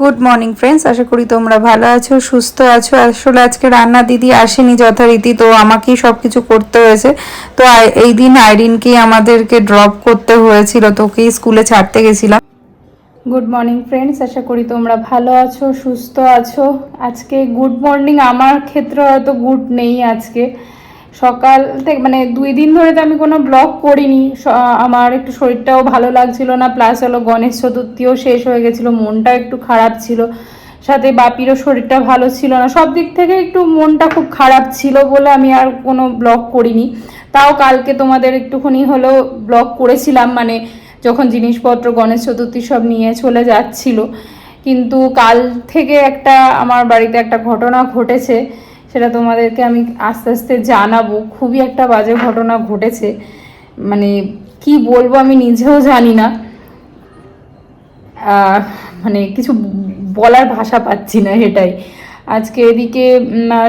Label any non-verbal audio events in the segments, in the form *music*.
Good morning friends আশা করি তোমরা ভালো আছো, সুস্থ আছো। আসলে আজকে রান্না দিদি আসেনি যথারীতি, তো আমাকেই সব কিছু করতে হয়েছে। তো এই দিন আইরিনকেই আমাদেরকে ড্রপ করতে হয়েছিল তোকেই স্কুলে ছাড়তে গেছিলাম। গুড মর্নিং ফ্রেন্ডস আশা করি তোমরা ভালো আছো, সুস্থ আছো। আজকে গুড মর্নিং আমার ক্ষেত্রে হয়তো গুড নেই আজকে। সকাল থেকে মানে দুই দিন ধরে তো আমি কোনো ব্লগ করিনি। আমার একটু শরীরটাও ভালো লাগছিল না প্লাস হলো গণেশ চতুর্থীও শেষ হয়ে গেছিল, মনটা একটু খারাপ ছিল। সাথে বাপিরও শরীরটা ভালো ছিল না। সব দিক থেকে একটু মনটা খুব খারাপ ছিল বলে আমি আর কোনো ব্লগ করিনি। তাও কালকে তোমাদের একটুখানি হলেও ব্লগ করেছিলাম মানে যখন জিনিসপত্র গণেশ চতুর্থী সব নিয়ে চলে যাচ্ছিল। কিন্তু কাল থেকে একটা আমার বাড়িতে একটা ঘটনা ঘটেছে। সেটা তোমাদেরকে আমি আস্তে আস্তে জানাব। খুবই একটা বাজে ঘটনা ঘটেছে। মানে কি বলব আমি নিজেও জানি না। মানে কিছু বলার ভাষা পাচ্ছি না এটাই আজকে এদিকে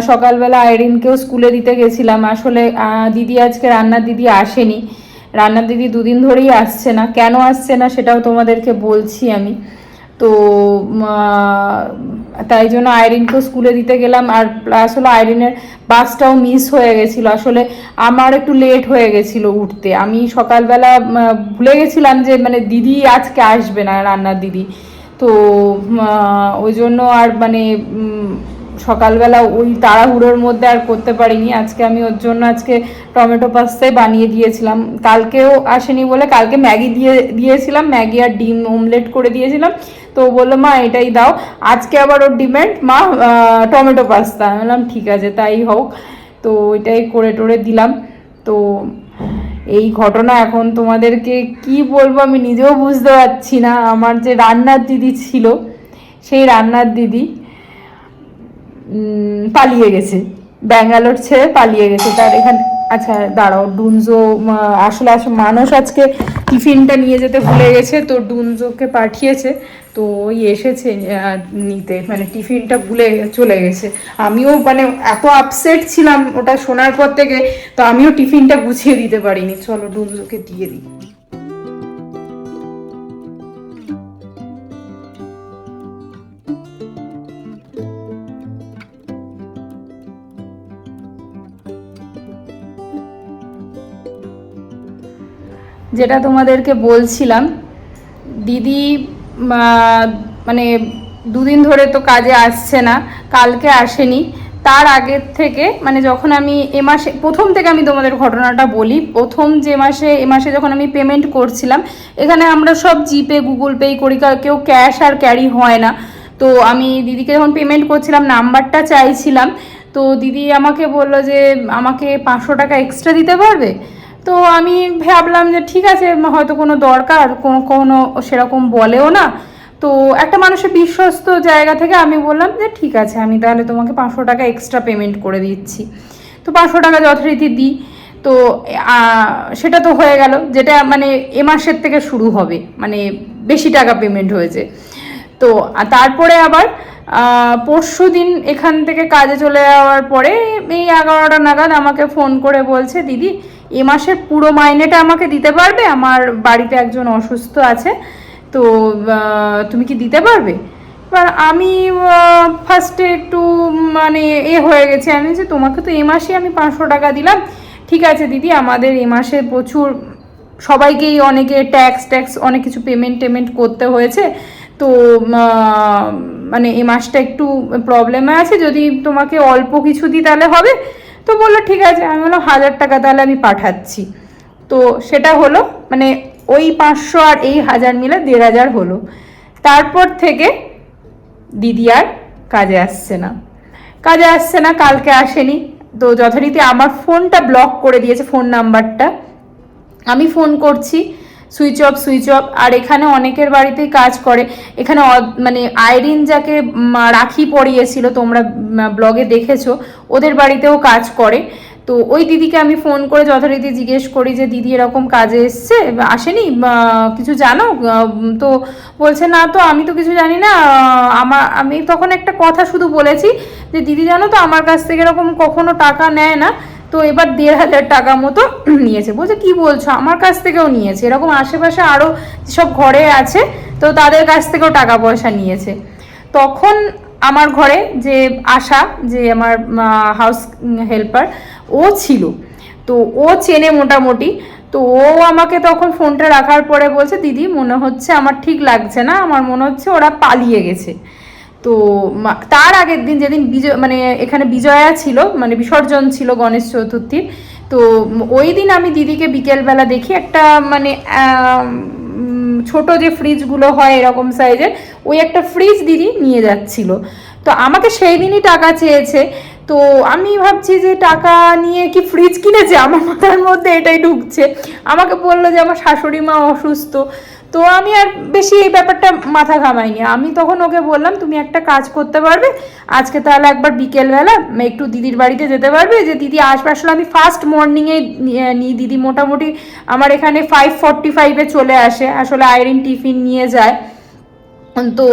সকালবেলা আইরিনকেও স্কুলে দিতে গেছিলাম। আসলে দিদি আজকে রান্নার দিদি আসেনি। রান্নার দিদি দুদিন ধরেই আসছে না। কেন আসছে না সেটাও তোমাদেরকে বলছি আমি। তো তাই জন্য আইরিনকেও স্কুলে দিতে গেলাম, আর প্লাস হলো আইরিনের বাসটাও মিস হয়ে গেছিল। আসলে আমার একটু লেট হয়ে গেছিল উঠতে। আমি সকালবেলা ভুলে গেছিলাম যে মানে দিদি আজকে আসবে না, রান্নার দিদি। তো ওই জন্য আর মানে সকালবেলা ওই তাড়াহুড়োর মধ্যে আর করতে পারিনি। আজকে আমি ওর জন্য আজকে টমেটো পাস্তাই বানিয়ে দিয়েছিলাম। কালকেও আসেনি বলে, কালকে ম্যাগি দিয়ে, দিয়েছিলাম। ম্যাগি আর ডিম অমলেট করে দিয়েছিলাম। তো বলল, মা, এটাই দাও। আজকে আবার ওর ডিম্যান্ড মা টমেটো পাস্তা। আমি বললাম, ঠিক আছে, তাই হোক। তো ওইটাই করে টোরে দিলাম। তো এই ঘটনা এখন তোমাদেরকে কি বলব আমি নিজেও বুঝতে পারছি না। আমার যে রান্নার দিদি ছিল, সেই রান্নার দিদি পালিয়ে গেছে। ব্যাঙ্গালোর ছেড়ে পালিয়ে গেছে। তার এখান আচ্ছা দাঁড়াও, ডুনজো আসলে আসলে মানুষ আজকে টিফিনটা নিয়ে যেতে ভুলে গেছে। তো ডুনজোকে পাঠিয়েছে। তো ওই এসেছে নিতে মানে টিফিনটা ভুলে চলে গেছে। আমিও মানে এত আপসেট ছিলাম ওটা শোনার পর থেকে, তো আমিও টিফিনটা গুছিয়ে দিতে পারিনি। চলো ডুনজোকে দিয়ে দিই। যেটা তোমাদেরকে বলছিলাম, দিদি মানে দুদিন ধরে তো কাজে আসছে না, কালকে আসেনি। তার আগের থেকে মানে যখন আমি এ মাসে, প্রথম থেকে আমি তোমাদের ঘটনাটা বলি, প্রথম যে মাসে, এ মাসে যখন আমি পেমেন্ট করছিলাম, এখানে আমরা সব জিপে, গুগল পে করি কেউ ক্যাশ আর ক্যারি হয় না। তো আমি দিদিকে যখন পেমেন্ট করছিলাম, নাম্বারটা চাইছিলাম, তো দিদি আমাকে বলল যে, আমাকে পাঁচশো টাকা এক্সট্রা দিতে পারবে? তো আমি ভাবলাম যে ঠিক আছে, হয়তো কোনো দরকার, কোনো কোনো সেরকম বলেও না। তো একটা মানুষের বিশ্বস্ত জায়গা থেকে আমি বললাম যে ঠিক আছে, আমি তাহলে তোমাকে পাঁচশো টাকা এক্সট্রা পেমেন্ট করে দিচ্ছি। তো পাঁচশো টাকা যথারীতি দিই। তো সেটা তো হয়ে গেল, যেটা মানে এ মাসের থেকে শুরু হবে মানে বেশি টাকা পেমেন্ট হয়েছে। তো তারপরে আবার পরশু দিন এখান থেকে কাজে চলে যাওয়ার পরে এই এগারোটা নাগাদ আমাকে ফোন করে বলছে, দিদি এ মাসের পুরো মাইনেটা আমাকে দিতে পারবে? আমার বাড়িতে একজন অসুস্থ আছে, তো তুমি কি দিতে পারবে? এবার আমি ফার্স্টে একটু মানে এ হয়ে গেছে আমি যে তোমাকে তো এ মাসে আমি পাঁচশো টাকা দিলাম। ঠিক আছে দিদি, আমাদের এ মাসে প্রচুর, সবাইকেই অনেকে ট্যাক্স ট্যাক্স অনেক কিছু পেমেন্ট টেমেন্ট করতে হয়েছে। তো মানে এ মাসটা একটু প্রবলেমে আছে। যদি তোমাকে অল্প কিছু দিই তাহলে হবে। তো বলল, ঠিক আছে। আমি বললাম, হাজার টাকা তাহলে আমি পাঠাচ্ছি। তো সেটা হলো মানে ওই পাঁচশো আর এই হাজার মিলে দেড় হাজার হলো। তারপর থেকে দিদি আর কাজে আসছে না। কাজে আসছে না, কালকে আসেনি। তো যথারীতি আমার ফোনটা ব্লক করে দিয়েছে ফোন নাম্বারটা আমি ফোন করছি সুইচ অফ সুইচ অফ। আর এখানে অনেকের বাড়িতেই কাজ করে। এখানে মানে আইরিন যাকে রাখি পরিয়েছিল, তোমরা ব্লগে দেখেছ, ওদের বাড়িতেও কাজ করে। তো ওই দিদিকে আমি ফোন করে যথারীতি জিজ্ঞেস করি যে, দিদি, এরকম কাজে এসছে? আসেনি কিছু জানো? তো বলছে, না তো, আমি তো কিছু জানি না। আমার, আমি তখন একটা কথা শুধু বলেছি যে, দিদি, জানো তো, আমার কাছ থেকে এরকম কখনো টাকা নেয় না। তো এবার দেড় হাজার টাকা মতো *clears throat* নিয়েছে। বলছে, কি বলছো? আমার কাছ থেকেও নিয়েছে। এরকম আশেপাশে আরও যেসব ঘরে আছে, তো তাদের কাছ থেকেও টাকা পয়সা নিয়েছে। তখন আমার ঘরে যে আশা, যে আমার হাউস হেল্পার ও ছিল। তো ও চেনে মোটামুটি। তো ও আমাকে তখন ফোনটা রাখার পরে বলছে, দিদি, মনে হচ্ছে আমার ঠিক লাগছে না। আমার মনে হচ্ছে ওরা পালিয়ে গেছে। তো তার আগের দিন যেদিন বিজয় মানে এখানে বিজয়া ছিল মানে বিসর্জন ছিল গণেশ চতুর্থীর, তো ওই দিন আমি দিদিকে বিকেলবেলা দেখি একটা মানে ছোট যে ফ্রিজগুলো হয় এরকম সাইজের ওই একটা ফ্রিজ দিদি নিয়ে যাচ্ছিল। তো আমাকে সেই দিনই টাকা চেয়েছে। তো আমি ভাবছি যে টাকা নিয়ে কি ফ্রিজ কিনেছে? আমার মাথার মধ্যে এটাই ঢুকছে। আমাকে বলল যে আমার শাশুড়ি মা অসুস্থ। তো আমি আর বেশি এই ব্যাপারটা মাথা ঘামাইনি। আমি তখন ওকে বললাম, তুমি একটা কাজ করতে পারবে। আজকে তাহলে একবার বিকেলবেলা একটু দিদির বাড়িতে যেতে পারবে। যে দিদি আসবে, আসলে আমি ফার্স্ট মর্নিংয়ে নিই দিদি। মোটামুটি আমার এখানে ফাইভ ফর্টি ফাইভে চলে আসে। আসলে আইরিন টিফিন নিয়ে যায়। তো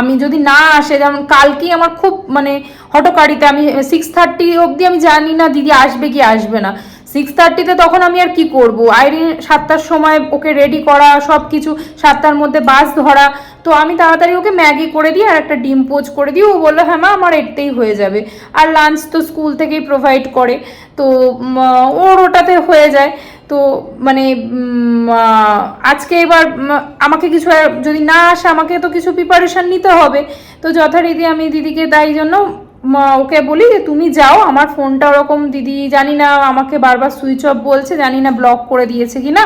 আমি যদি না আসে, যেমন কালকেই আমার খুব মানে হটকারিতে আমি সিক্স থার্টি অবধি আমি জানি না দিদি আসবে কি আসবে না। সিক্স থার্টিতে তখন আমি আর কি করব? আইরিন সাতটার সময় ওকে রেডি করা সব কিছু সাতটার মধ্যে বাস ধরা। তো আমি তাড়াতাড়ি ওকে ম্যাগি করে দিই আর একটা ডিম পোচ করে দিই। ও বলল হ্যাঁ মা, আমার এটাই হয়ে যাবে। আর লাঞ্চ তো স্কুল থেকেই প্রোভাইড করে। তো ওর ওটাতে হয়ে যায়। তো মানে আজকে এবার আমাকে কিছু যদি না আসে, আমাকে তো কিছু প্রিপারেশন নিতে হবে। তো যথারীতি আমি দিদিকে তাই জন্য উম, ওকে বলি যে তুমি যাও আমার ফোনটা ওরকম দিদি জানি না আমাকে বারবার সুইচ অফ বলছে জানি না ব্লক করে দিয়েছে কি না।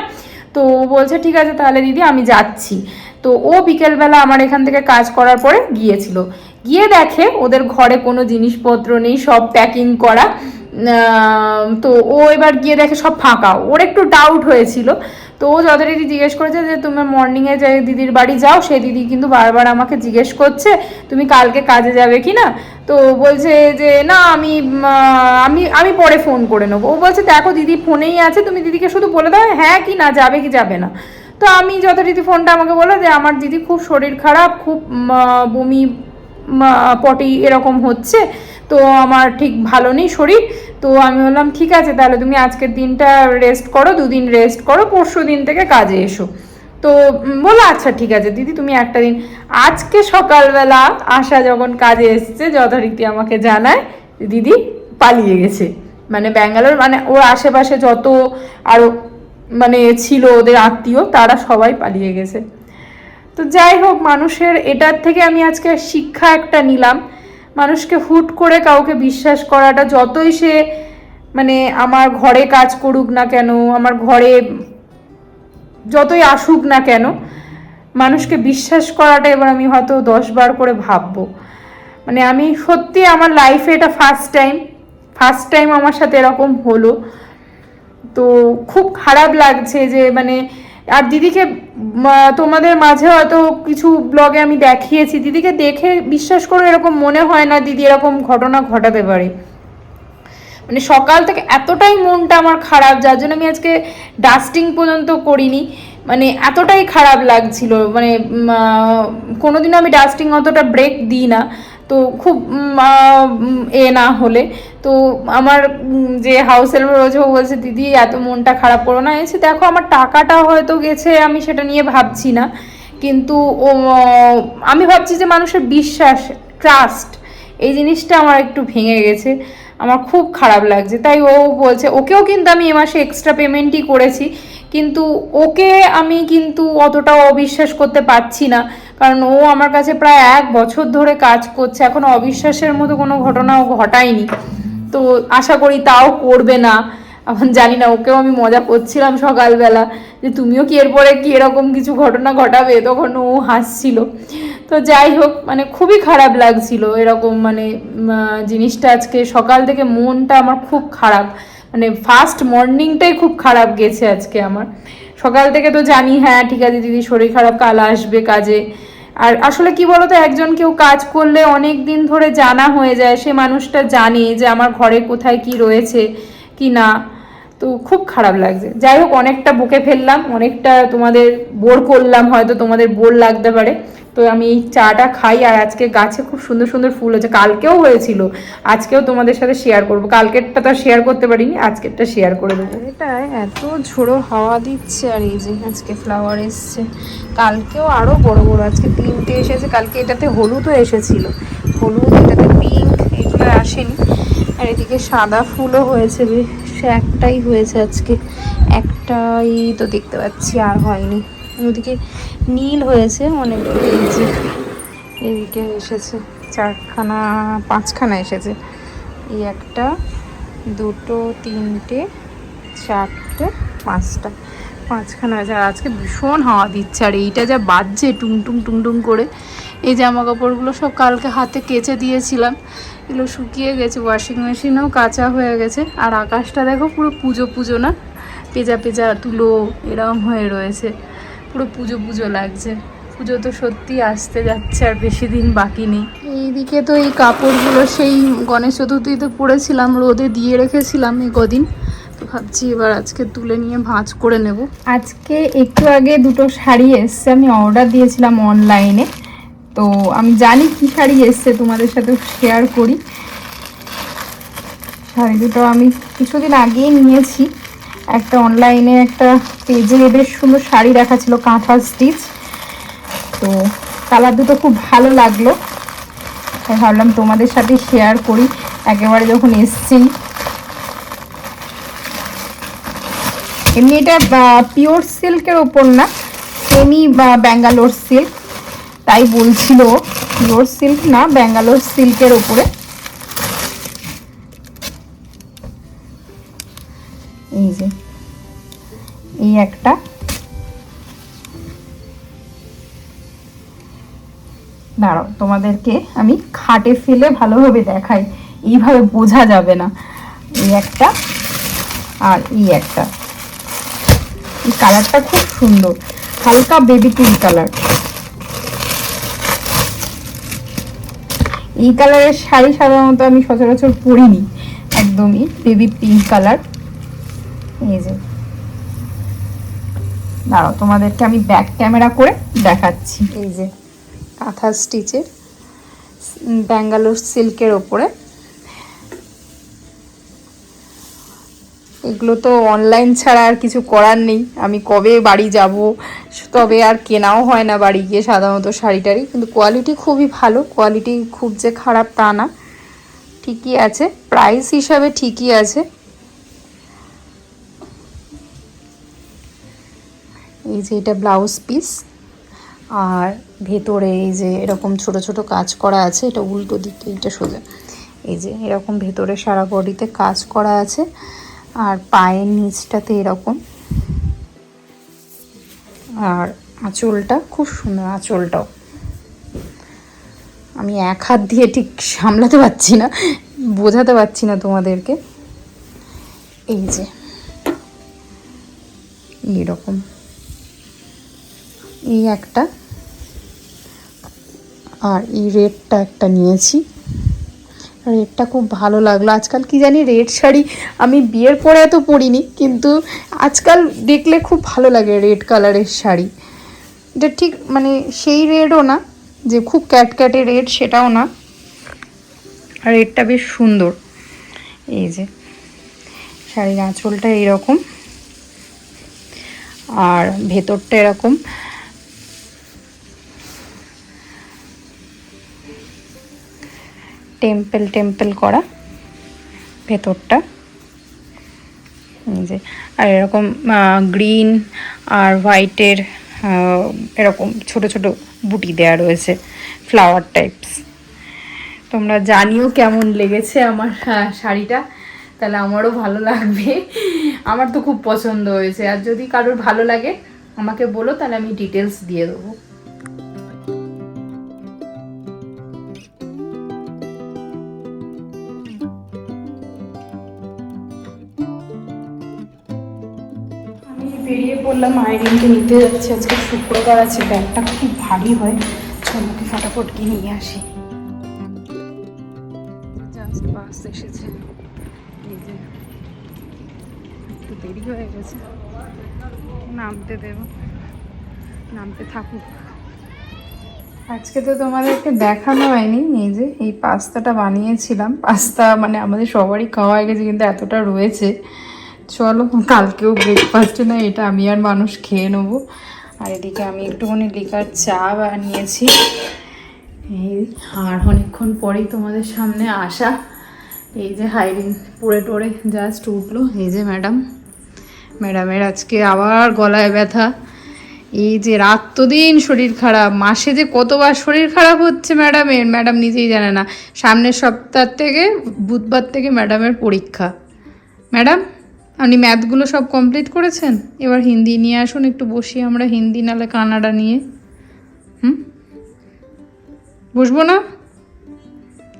তো বলছে ঠিক আছে তাহলে দিদি আমি যাচ্ছি। তো ও বিকেলবেলা আমার এখান থেকে কাজ করার পরে গিয়েছিল। গিয়ে দেখে ওদের ঘরে কোনো জিনিসপত্র নেই সব প্যাকিং করা। তো ও এবার গিয়ে দেখে সব ফাঁকা। ওর একটু ডাউট হয়েছিল। তো ও যথারীতি জিজ্ঞেস করেছে যে তুমি মর্নিংয়ে যে দিদির বাড়ি যাও সে দিদি কিন্তু বারবার আমাকে জিজ্ঞেস করছে, তুমি কালকে কাজে যাবে কি না? তো বলছে যে, না, আমি আমি আমি পরে ফোন করে নেব। ও বলছে, দেখো, দিদি ফোনেই আছে, তুমি দিদিকে শুধু বলে দাও হ্যাঁ কি না, যাবে কি যাবে না। তো আমি যথারীতি ফোনটা আমাকে বলো যে, আমার দিদি খুব শরীর খারাপ, খুব বমি পটি এরকম হচ্ছে। তো আমার ঠিক ভালো নেই শরীর, তো আমি বললাম, ঠিক আছে, তাহলে তুমি আজকের দিনটা রেস্ট করো, দুদিন রেস্ট করো, পরশু দিন থেকে কাজে এসো। তো বলল আচ্ছা ঠিক আছে, দিদি, তুমি একটা দিন, আজকে সকালবেলা আশা যখন কাজে এসছে, যথারীতি আমাকে জানায়, দিদি পালিয়ে গেছে। মানে ব্যাঙ্গালোর মানে ওর আশেপাশে যত আরও মানে ছিল ওদের আত্মীয়, তারা সবাই পালিয়ে গেছে। তো যাই হোক, মানুষের এটার থেকে আমি আজকে শিক্ষা একটা নিলাম। মানুষকে হুট করে কাউকে বিশ্বাস করাটা, যতই সে মানে আমার ঘরে কাজ করুক না কেন, আমার ঘরে যতই আসুক না কেন, মানুষকে বিশ্বাস করাটা এবার আমি হয়তো দশ বার করে ভাববো। মানে আমি সত্যি আমার লাইফে এটা ফার্স্ট টাইম ফার্স্ট টাইম আমার সাথে এরকম হলো। তো খুব খারাপ লাগছে যে মানে আর দিদিকে তোমাদের মাঝে হয়তো কিছু ব্লগে আমি দেখিয়েছি। দিদিকে দেখে বিশ্বাস করে এরকম মনে হয় না দিদি এরকম ঘটনা ঘটাতে পারে। মানে সকাল থেকে এতটাই মনটা আমার খারাপ, যার জন্য আমি আজকে ডাস্টিং পর্যন্ত করিনি। মানে এতটাই খারাপ লাগছিল। মানে কোনোদিনও আমি ডাস্টিং অতটা ব্রেক দিই না। তো খুব এ না হলে। তো আমার যে হাউস হেল্পার রয়েছে ও বলছে, দিদি, এত মনটা খারাপ করো না। এসে দেখো, আমার টাকাটা হয়তো গেছে, আমি সেটা নিয়ে ভাবছি না। কিন্তু, ও, আমি ভাবছি যে মানুষের বিশ্বাস ট্রাস্ট এই জিনিসটা আমার একটু ভেঙে গেছে। আমার খুব খারাপ লাগছে। তাই ও বলছে, ওকেও কিন্তু আমি এ মাসে এক্সট্রা পেমেন্টই করেছি। কিন্তু ওকে আমি কিন্তু অতটাও অবিশ্বাস করতে পারছি না। কারণ ও আমার কাছে প্রায় এক বছর ধরে কাজ করছে। এখন অবিশ্বাসের মতো কোনো ঘটনা ও ঘটায়নি। তো আশা করি তাও করবে না। এখন জানি না, ওকেও আমি মজা করছিলাম সকালবেলা যে তুমিও কি এরপরে কি এরকম কিছু ঘটনা ঘটাবে? তখন ও হাসছিল। তো যাই হোক মানে খুবই খারাপ লাগছিল এরকম মানে জিনিসটা আজকে। সকাল থেকে মনটা আমার খুব খারাপ। মানে ফার্স্ট মর্নিংটাই খুব খারাপ গেছে আজকে আমার। সকাল থেকে তো জানি হ্যাঁ ঠিক আছে, দিদি, শরীর খারাপ, কাল আসবে কাজে। আর আসলে কি বলতো, একজন কেউ কাজ করলে অনেক দিন ধরে জানা হয়ে যায়, সে মানুষটা জানে যে আমার ঘরে কোথায় কি রয়েছে, কি না। তো খুব খারাপ লাগছে। যাই হোক, অনেকটা বুকে ফেললাম, অনেকটা তোমাদের বোর করলাম, হয়তো তোমাদের বোর লাগতে পারে। তো আমি এই চাটা খাই আর আজকে গাছে খুব সুন্দর সুন্দর ফুল হয়েছে। কালকেও হয়েছিল। আজকেও তোমাদের সাথে শেয়ার করব। কালকেরটা তো শেয়ার করতে পারিনি, আজকেরটা শেয়ার করে দেবো। এটা এত ঝোড়ো হাওয়া দিচ্ছে আর এই যে আজকে ফ্লাওয়ার এসছে। কালকেও আরও বড় বড়, আজকে তিনটে এসেছে। কালকে এটাতে হলুদও এসেছিল। হলুদ, এটাতে পিঙ্ক এগুলো আসেনি। আর এদিকে সাদা ফুলও হয়েছে বেশ। একটাই হয়েছে আজকে। একটাই তো দেখতে পাচ্ছি আর হয়নি। ওদিকে নীল হয়েছে যে এদিকে এসেছে, চারখানা, পাঁচখানা এসেছে। এই একটা, দুটো, তিনটে, চারটে, পাঁচটা। পাঁচখানা হয়েছে আর আজকে ভীষণ হাওয়া দিচ্ছে, আর এইটা যা বাজছে টুং টুং টুং টুং করে। এই জামা কাপড়গুলো সব কালকে হাতে কেচে দিয়েছিলাম, এগুলো শুকিয়ে গেছে ওয়াশিং মেশিনেও কাঁচা হয়ে গেছে, আর আকাশটা দেখো পুরো পুজো পুজো না, পেজা পেজা তুলো এরম হয়ে রয়েছে। পুরো পুজো পুজো লাগছে। পুজো তো সত্যি আসতে যাচ্ছে আর বেশি দিন বাকি নেই। এইদিকে তো এই কাপড়গুলো সেই গণেশ চতুর্থীতে পরেছিলাম রোদে দিয়ে রেখেছিলাম এই কদিন। তো ভাবছি এবার আজকে তুলে নিয়ে ভাঁজ করে নেব। আজকে একটু আগে দুটো শাড়ি এসছে আমি অর্ডার দিয়েছিলাম অনলাইনে তো আমি জানি কি শাড়ি এসছে তোমাদের সাথে শেয়ার করি। শাড়ি দুটো আমি কিছুদিন আগেই নিয়েছি। একটা অনলাইনে একটা পেজে বেশ সুন্দর শাড়ি দেখাচ্ছিল কাঁথা স্টিচ তো কালার দুটো খুব ভালো লাগল। তাই ভাবলাম তোমাদের সাথে শেয়ার করি, একেবারে যখন এসছি। এমনি এটা পিওর সিল্কের ওপর না সেমি বা ব্যাঙ্গালোর সিল্ক তাই বলছিল। পিওর সিল্ক না ব্যাঙ্গালোর সিল্কের ওপরে এই এই একটা। দাঁড়াও, তোমাদেরকে আমি খাটে ফেলে ভালোভাবে দেখাই। এইভাবে বোঝা যাবে না। এই একটা আর এই একটা। এই কালারটা খুব সুন্দর। হালকা বেবি পিঙ্ক কালার। এই কালারের শাড়ি সাধারণত আমি সচরাচর পরিনি। একদমই বেবি পিঙ্ক কালার। এই যে। দাঁড়াও, তোমাদেরকে আমি ব্যাক ক্যামেরা করে দেখাচ্ছি। এই যে, কাঁথা স্টিচের ব্যাঙ্গালোর সিল্কের ওপরে। এগুলো তো অনলাইন ছাড়া আর কিছু করার নেই। আমি কবে বাড়ি যাব, তবে আর কেনাও হয় না বাড়ি গিয়ে সাধারণত শাড়ি টাড়ি কিন্তু কোয়ালিটি খুবই ভালো কোয়ালিটি খুব যে খারাপ তা না। ঠিকই আছে প্রাইস হিসাবে ঠিকই আছে। এই যে এটা ব্লাউজ পিস। আর ভেতরে এই যে এরকম ছোট ছোট কাজ করা আছে, এটা উল্টো দিকে এটা সোজা। এই যে এরকম ভেতরে সারা বডিতে কাজ করা আছে, আর পায়ের নিচটাতে এরকম। আর আঁচলটা খুব সুন্দর, আঁচলটাও। আমি এক হাত দিয়ে ঠিক সামলাতে পারছি না, বোঝাতে পারছি না তোমাদেরকে। এই যে, এইরকম। এই একটা, আর এই রেডটা একটা নিয়েছি। রেডটা খুব ভালো লাগল। আজকাল কি জানি রেড শাড়ি আমি বিয়ের পরে এত পরিনি, কিন্তু আজকাল দেখলে খুব ভালো লাগে রেড কালারের শাড়ি। এটা ঠিক মানে সেই রেডও না, যে খুব ক্যাটক্যাটে রেড সেটাও না। আর রেডটা বেশ সুন্দর। এই যে, শাড়ির আঁচলটা এইরকম। আর ভেতরটা এরকম। টেম্পল, টেম্পেল করা ভেতরটা। যে, আর এরকম গ্রিন আর হোয়াইটের এরকম ছোট ছোট বুটি দেয়া রয়েছে, ফ্লাওয়ার টাইপস। তোমরা জানিও কেমন লেগেছে আমার শাড়িটা, তাহলে আমারও ভালো লাগবে। আমার তো খুব পছন্দ হয়েছে, আর যদি কারোর ভালো লাগে, আমাকে বলো, তাহলে আমি ডিটেলস দিয়ে দেবো। পড়লাম আইরিনকে নিতে যাচ্ছি। আজকে শুক্রবার আছে ব্যাগটা খুব ভারী হয়। চলকে ফটাফট গিয়ে নিয়ে আসি। জাস্ট বাস এসেছে। যে একটু দেরি হয়ে গেছে। নামতে দেব। নামতে থাকুক। আজকে তো তোমাদেরকে দেখানো হয়নি এই যে এই পাস্তাটা বানিয়েছিলাম। পাস্তা মানে আমাদের সবারই খাওয়া হয়ে গেছে কিন্তু এতটা রয়েছে। চলো, কালকেও ব্রেকফাস্টে না, এটা আমি আর মানুষ খেয়ে নেব। আর এদিকে আমি একটুখানি লিকার চা বানিয়েছি। এই, আর অনেকক্ষণ পরেই তোমাদের সামনে আসা। এই যে হাইরিন পড়ে টড়ে জাস্ট উঠল। এই যে ম্যাডাম, ম্যাডামের আজকে আবার গলায় ব্যথা। এই যে রাত তো দিন শরীর খারাপ, মাসে যে কতবার শরীর খারাপ হচ্ছে ম্যাডামের, ম্যাডাম নিজেই জানে না। সামনের সপ্তাহ থেকে বুধবার থেকে ম্যাডামের পরীক্ষা। ম্যাডাম? আপনি ম্যাথগুলো সব কমপ্লিট করেছেন? এবার হিন্দি নিয়ে আসুন, একটু বসি আমরা হিন্দি নালে কানাডা নিয়ে। হুম? বসবো না?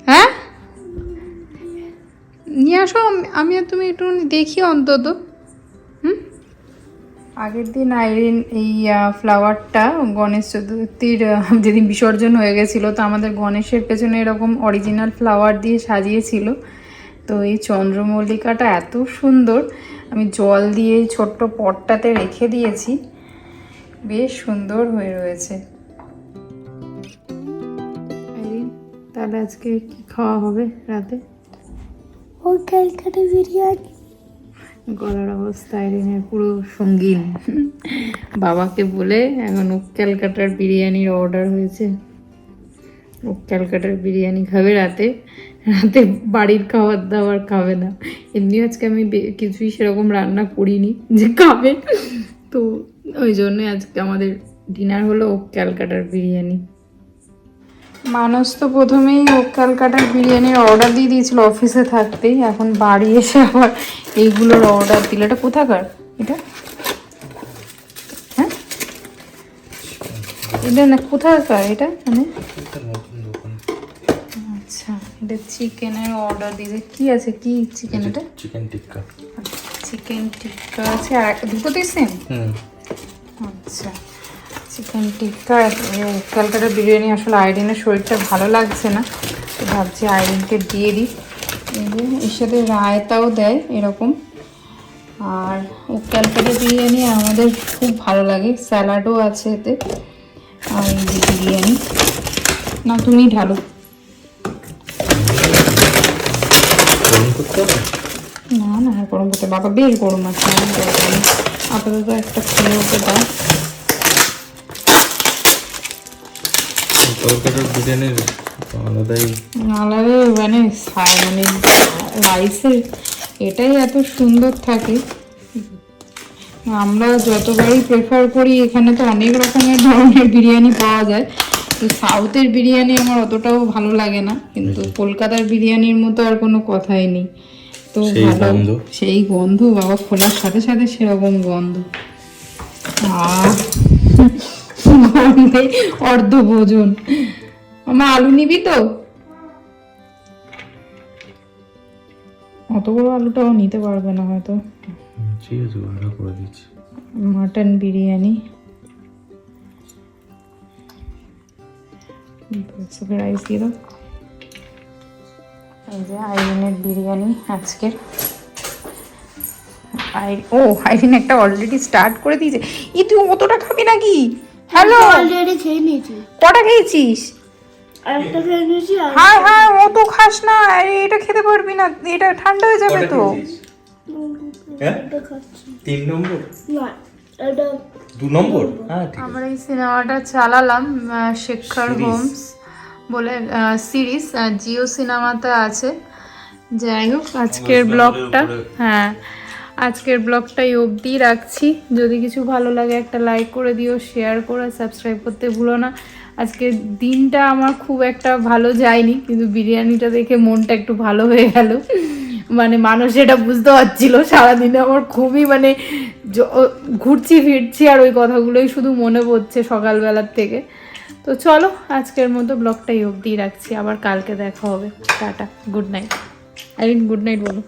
হ্যাঁ? নিয়ে আসো, আমি- আর তুমি একটু দেখি অন্তত। হুম? আগের দিন আইরিন, এই ফ্লাওয়ারটা গণেশ চতুর্থীর যেদিন বিসর্জন হয়ে গেছিল, তো আমাদের গণেশের পেছনে এরকম অরিজিনাল ফ্লাওয়ার দিয়ে সাজিয়েছিল। তো এই চন্দ্রমল্লিকাটা এত সুন্দর। আমি জল দিয়ে এই ছোট্ট পটটাতে রেখে দিয়েছি। বেশ সুন্দর হয়ে রয়েছে। তাহলে আজকে কি খাওয়া হবে রাতে? ও ক্যালকাটা বিরিয়ানি। গলার অবস্থা আইরিনের পুরো সঙ্গীন। বাবাকে বলে এখন ও ক্যালকাটার বিরিয়ানির অর্ডার হয়েছে। ও ক্যালকাটার বিরিয়ানি খাবে রাতে। রাতে বাড়ির খাবার দাবার খাবে না। এমনি আজকে আমি বে- কিছুই সেরকম রান্না করিনি যে খাবে। তো ওই জন্য আজকে আমাদের ডিনার হলো ও ক্যালকাটার বিরিয়ানি। মানুষ তো প্রথমেই ও ক্যালকাটার বিরিয়ানির অর্ডার দিয়ে দিয়েছিল অফিসে থাকতেই। এখন বাড়ি এসে আবার এইগুলোর অর্ডার দিল। এটা কোথাকার? এটা? হ্যাঁ? এটা না কোথাকার? এটা মানে? এটা চিকেনের অর্ডার দিয়েছে। কি আছে? কি চিকেন এটা চিকেন টিক্কা চিকেন টিক্কা আছে। আর দুটোতেই সেম আচ্ছা। Chicken tikka Calcutta biryani. আসলে আইরিনের শরীরটা ভালো লাগছে না। তো ভাবছি আইরিনকে দিয়ে দিই। এর সাথে রায়তাও দেয় এরকম। আর ও ক্যালকাটা বিরিয়ানি আমাদের খুব ভালো লাগে। স্যালাডও আছে এতে। আর এই যে বিরিয়ানি। না তুমি ঢালো। করতে হবে? না না গরম করতে বাবা বেশ গরম আছে। আপাতত একটা খুলে ওকে দাও। কলকাতার বিরিয়ানির আলাদাই আলাদা মানে মানে রাইসের এটাই এত সুন্দর থাকে। আমরা যতবারই প্রেফার করি এখানে তো অনেক রকমের ধরনের বিরিয়ানি পাওয়া যায়। তো সাউথের বিরিয়ানি আমার অতটাও ভালো লাগে না কিন্তু কলকাতার বিরিয়ানির মতো আর কোনো কথাই নেই। তো সেই ভালো গন্ধ। সেই গন্ধ বাবা খোলার সাথে সাথে সেরকম গন্ধ। গন্ধে অর্ধ ভোজন আমার আলু নিবি তো? অত বড় আলুটাও নিতে পারবে না হয়তো। ঠিক আছে করে দিচ্ছি। মাটন বিরিয়ানি। রাইস দিয়ে দাও। এই যে আইরিনের বিরিয়ানি আজকের আই- ও আইরিন একটা অলরেডি স্টার্ট করে দিয়েছে। ই তুই অতটা খাবি নাকি? হ্যালো অলরেডি খেয়ে নিয়েছি। কটা খেয়েছিস? আর একটা খেয়ে নিয়েছি হ্যাঁ হ্যাঁ অত খাস না। আরে এটা খেতে পারবি না। এটা ঠান্ডা হয়ে যাবে তো। হ্যাঁ? তিন নম্বর? না এটা দু নম্বর? হ্যাঁ ঠিক আমরা এই সিনেমাটা চালালাম শেখর হোমস বলে সিরিজ জিও সিনেমাতে আছে। যাই হোক আজকের ব্লগটা হ্যাঁ আজকের ব্লগটাই অবধি রাখছি। যদি কিছু ভালো লাগে একটা লাইক করে দিও শেয়ার করে সাবস্ক্রাইব করতে ভুলো না। আজকের দিনটা আমার খুব একটা ভালো যায়নি কিন্তু বিরিয়ানিটা দেখে মনটা একটু ভালো হয়ে গেল। মানে মানুষ এটা বুঝতে পারছিল সারাদিনে আমার খুবই মানে ঘুরছি ফিরছি আর ওই কথাগুলোই শুধু মনে পড়ছে সকালবেলার থেকে। তো চলো, আজকের মতো ব্লগটাই অবধি রাখছি। আবার কালকে দেখা হবে। Tata good night I mean good night বলো.